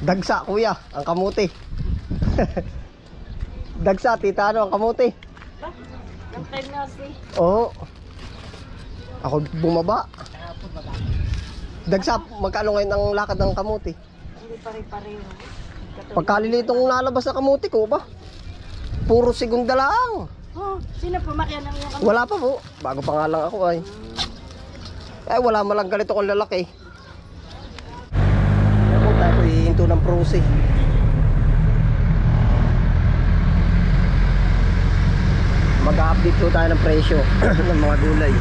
Dagsa, kuya, ang kamuti. Dagsa, tita, ano, ang kamuti. Kapag na si. Oo. Ako bumaba. Dagsa, magkano ngayon ang lakad ng kamuti? Hindi pare-pareho. Pagkalilitong nalabas na kamuti ko ba? Puro segunda lang. Oh, sino pumakyan ng iyong Wala pa po. Bago pa nga lang ako ay. Ay, wala malang ganito kong lalaki. Ako tayo ko hihinto ng prosi. Mag-update tayo ng presyo ng mga gulay.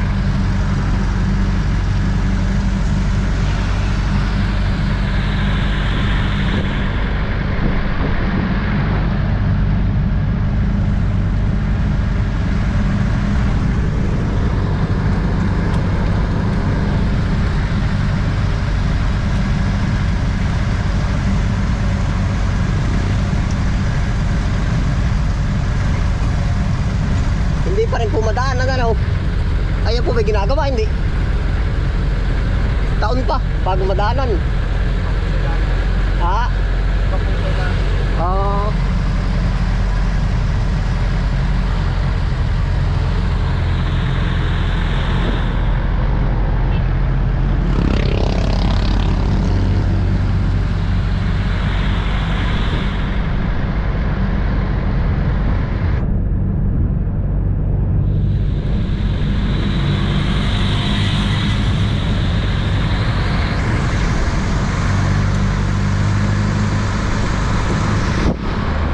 Hindi pa rin pumadaan ng ano. Ayan po may ginagawa, hindi. Taon pa, bago madaanan. Ha? Ah.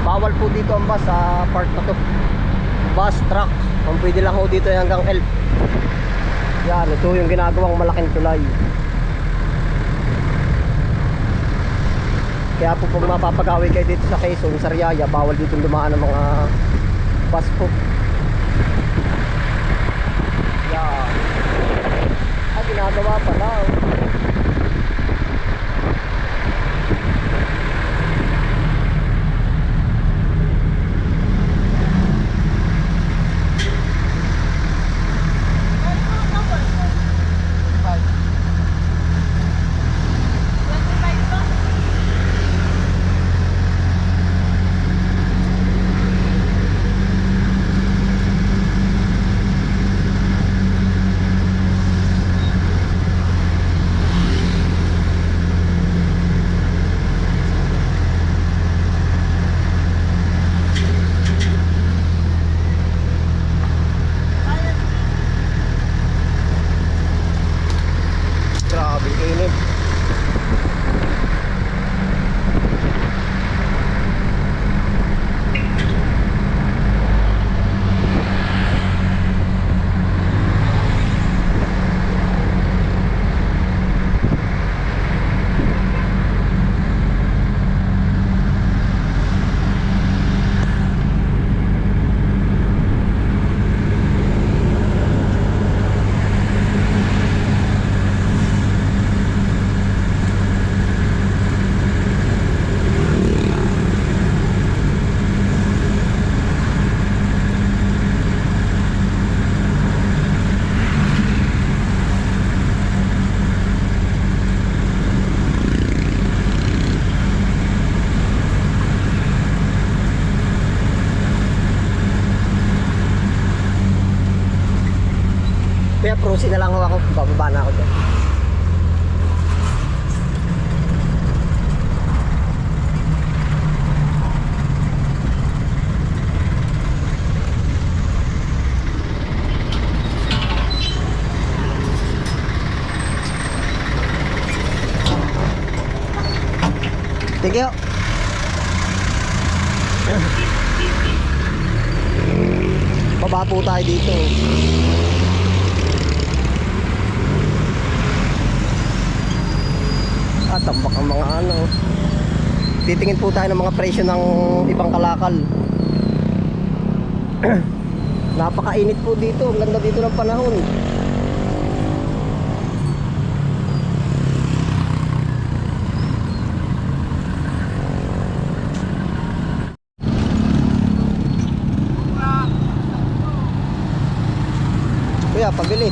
Bawal bus sa park na to. Bus, truck. Ang pwede lang ho dito ay hanggang elf. Yan, ito yung ginagawang malaking tulay. Kaya po pag mapapagawi kayo dito sa Quezon, sa Riyaya, bawal dito dumaan ng mga bus po. Yan. Ah, ginagawa pala. oh. Prosi na lang ako. Bababa na ako dyan. Thank you. Baba po tayo dito. Tambak ang mga ano. Titingin po tayo ng mga presyo ng ibang kalakal. Napakainit po dito. Ang ganda dito ng panahon. Kuya, pabili.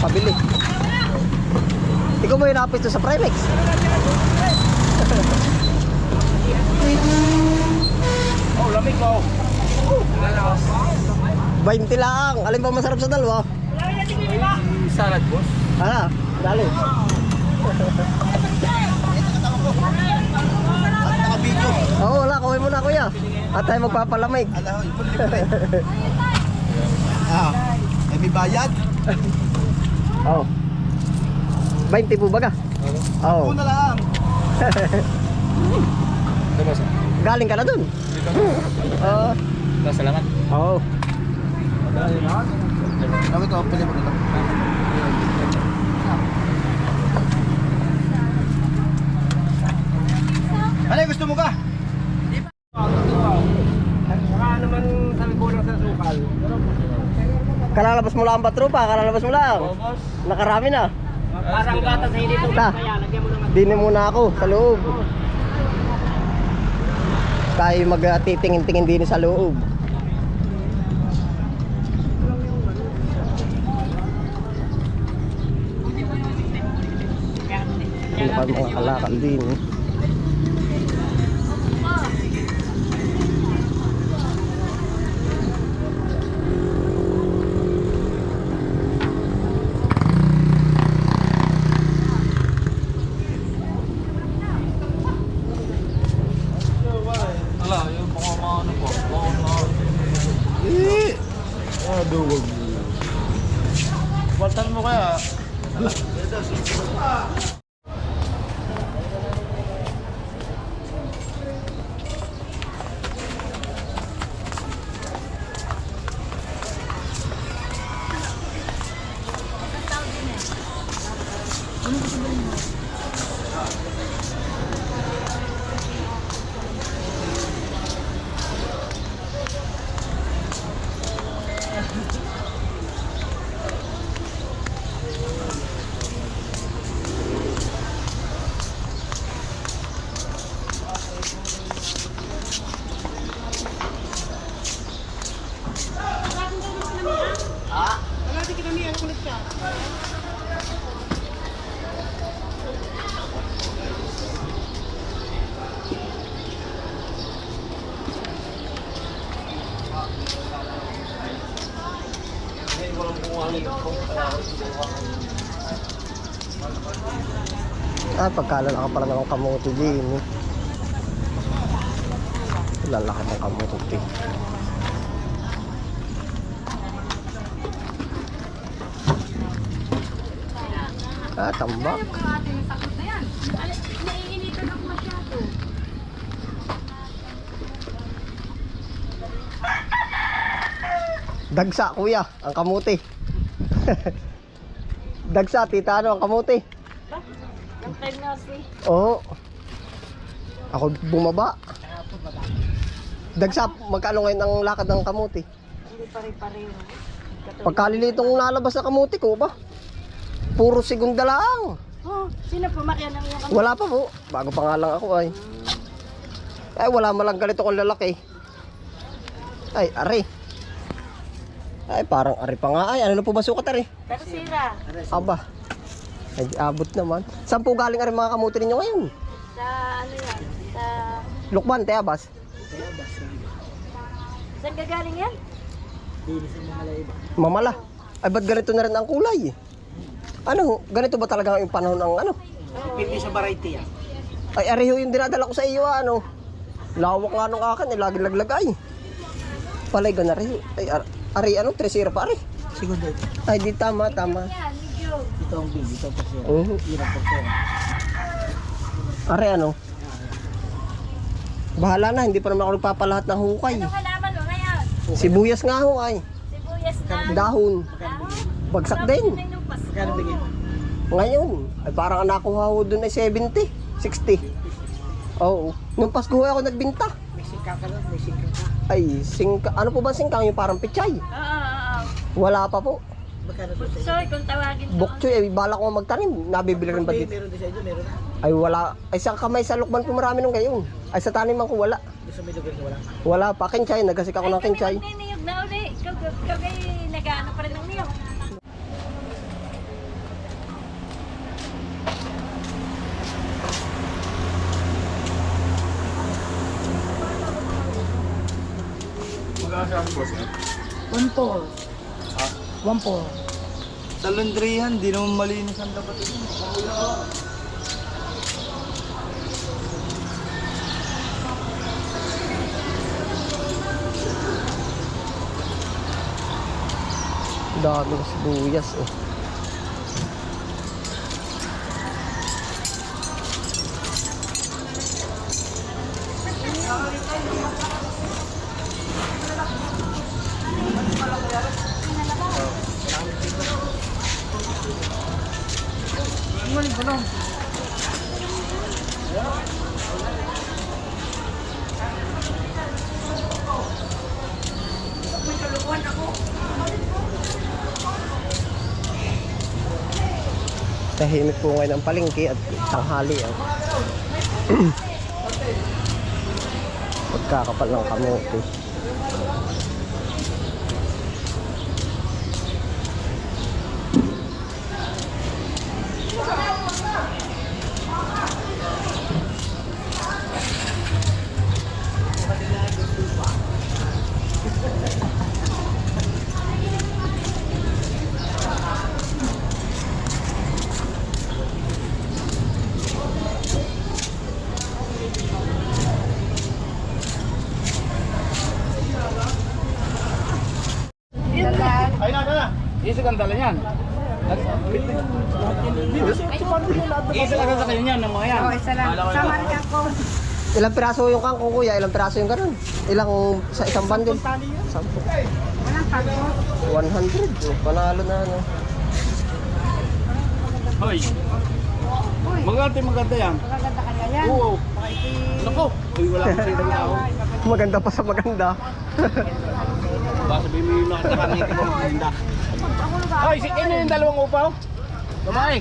Pabili. Ikaw ba yung napis to sa Primex? 20 lang. Alin ba masarap sa dalawa? Salad, boss. Ano? Dali. Naka-video. Oo, wala. Kuhin mo na, kuya. At tayo magpapalamig. Alam, ipon libre. ah, ay may bayad. Oo. 20 po baga? Oo. Una lang. Ito, boss. Galing ka na dun? Oo. Boss, salamat. Oo. Sabi ko, pili mo na lang. Ano gusto mo ka? Kalalabas mo lang ba tropa? Kalalabas mo lang. Nakarami na. Parang gata sa hindi Ta. Dinin muna ako sa loob. Tayo magtitingin-tingin din sa loob. Pa mga kalakal din. Eh. Baltan mo kaya. Ah, pagkalala ka pala ng kamote din. eh. Lalaki ng kamote. Ah, tambak. Dagsa, kuya, ang kamuti. Dagsa, tita, ano, ang kamuti. Yung time na si. Oo. Ako bumaba. Dagsa, magkano ngayon ang lakad ng kamuti? Hindi pare-pareho. Pagkalilitong lalabas na kamuti ko ba? Puro segunda lang. Oh, sino pumakyan ng iyong kamay? Wala pa po. Bago pa nga lang ako ay. Ay, wala malang ganito kong lalaki. Ay, ari. Ay, parang ari pa nga. Ay, ano na po ba sukat ari? Pero sira. Aba. Ay, abot naman. Saan po galing ari mga kamuti ninyo ngayon? Sa ano yan? Sa... Lukban, te abas. Saan gagaling yan? Mamala. Ay, ba't ganito na rin ang kulay? Ano, ganito ba talaga yung panahon ng ano? Pili sa variety yan. Ay, ariho yung dinadala ko sa iyo, ah, ano? Lawak nga nung akin, eh, lagi laglag ay. Palay na rin. Ay, ar ari, ano, 3-0 pa, ari. Segundo ito. Ay, di tama, tama. Ito ang big, ito ang persero. Oo. Hirap persero. Ari, ano? Bahala na, hindi pa naman ako nagpapalahat ng hukay. Anong halaman mo ngayon? Sibuyas nga ho, ay. Sibuyas na. Dahon. Dahon. Bagsak din. Ngayon, ay parang ang nakuha ho dun ay 70, 60. Oo. Nung Pasko ho ako nagbinta. May singka ka lang, may singka ka. Ay, singka, ano po ba singkang yung parang pichay? Oo, oo, oo. Wala pa po. Magkano to kung tawagin ko. Bokchoy, ay bala ko magtanim. Nabibili rin ba May- dito? Meron din sa inyo, meron na. Ay wala. Ay sa kamay sa lukban po marami nung gayon. Ay sa taniman ko wala. Sa may lugar na wala. Wala pa. Kinchay, nagasik ako ng kinchay. Ay, kami magniniyog na uli. Ikaw, ikaw kay nag-ano pa rin ng niyog. Mag-aasa boss. One four. One four. Sa laundryhan, di naman malinis ang dapat ito. Daming sibuyas eh. Tahimik po ngayon ang palengke at tanghali ah. Pagkakapal ng kamote. Ay Isig ang dala niyan ng mga yan. Oh, isa lang. Sama rin ako. Ilang piraso yung kangkong kuya? Ilang piraso yung ganun? Ilang sa isang bundle? Sampu. Walang pagod. 100. Oh, panalo na ano. Hoy. Maganda maganda yan. Magaganda kaya yan. Oo. Nako. Uy, wala akong sa'yo na ako. Maganda pa sa maganda. Baka sabihin mo yung nakatakanin ko ng tinda. Hoy, si Kino yung dalawang upaw? Babae.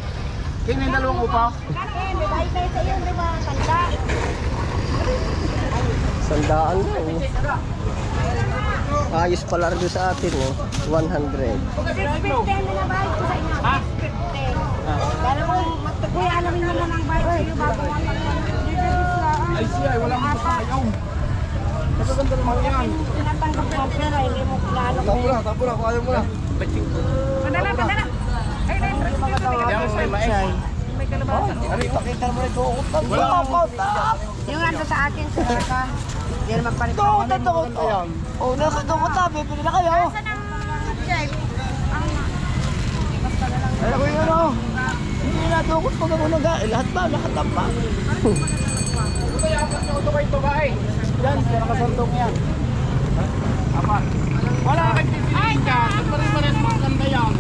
Kino yung dalawang upaw? Kanin, may bahay kayo sa iyo, di ba? Tanda. Sandaan na eh. Ayos pala rin sa atin eh. 100. 650 ang binabayad ko sa inyo. Ha? 650. Kala mo, kuya, alamin mo na ng bayad sa iyo bago mo Ay siya, ay wala akong sayaw. Magaganda naman yan. Tinatanggap mo pera, hindi mo plano ko. Tapura, tapura, kung ayaw mo na. Padala, padala. Ay, ay, ay. Yan, may mais. May kalabasa. Ano, ipakita mo rin ko. Wala akong Yung ando sa akin, sa ka. Hindi naman palit ako. Tukot na tukot. Ayan. Oh, nasa tukot na. Bibili na kayo. Ang check? Ang Ay, ako yung ano. Hindi na tukot pag ako naga. Eh, lahat ba? Lahat pa. Ito yung apat na uto kayo babae. Yan, siya nakasandong yan. Apat. Wala ka pipiliin ka. Pare-pares maganda yan.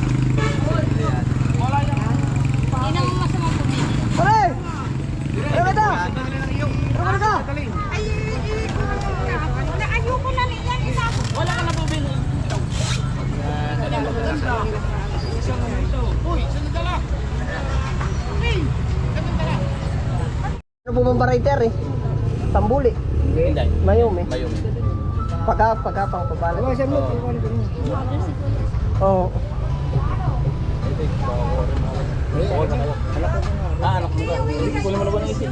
Wala yan. Hindi naman masama pumili. Pare! Ano ka? Ano? Ay, ayoko na niyan isa. Wala ka na bubili. Uy, saan dala? Hey, saan dala? Ano po bang variety eh? Tambuli. Hindi. Mayom eh. Pagka, pagka pang pabalik. Ano siya mo? Oo. Ah, anak mo ka. Hindi ko naman naman isip.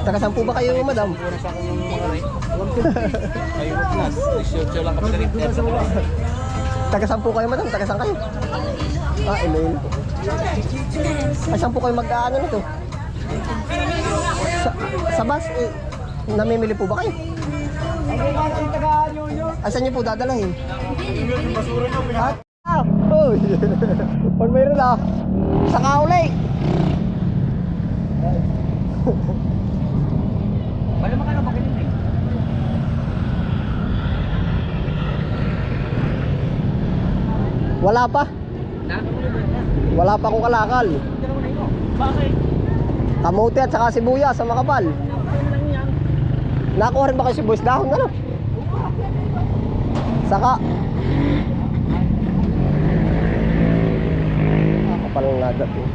Saan po ba kayo, madam? Puro sa akong mga rin. Kayo. Isyo lang kapag rin. Taga saan po kayo, madam? Saan kayo? Ah, email. Ay, saan po kayo mag-ano nito? Sa, sa bus, eh, namimili po ba kayo? Ay, saan niyo po dadalahin? At, ah, uy, pag mayroon ah, sa kaulay. Wala mo ka na bakit hindi? Wala pa. Wala pa akong kalakal. Bakit? Kamote at saka sibuyas sa makapal. Nakuha rin ba kayo sibuyas dahon ano? Saka. Ah, kapal ng nagat eh.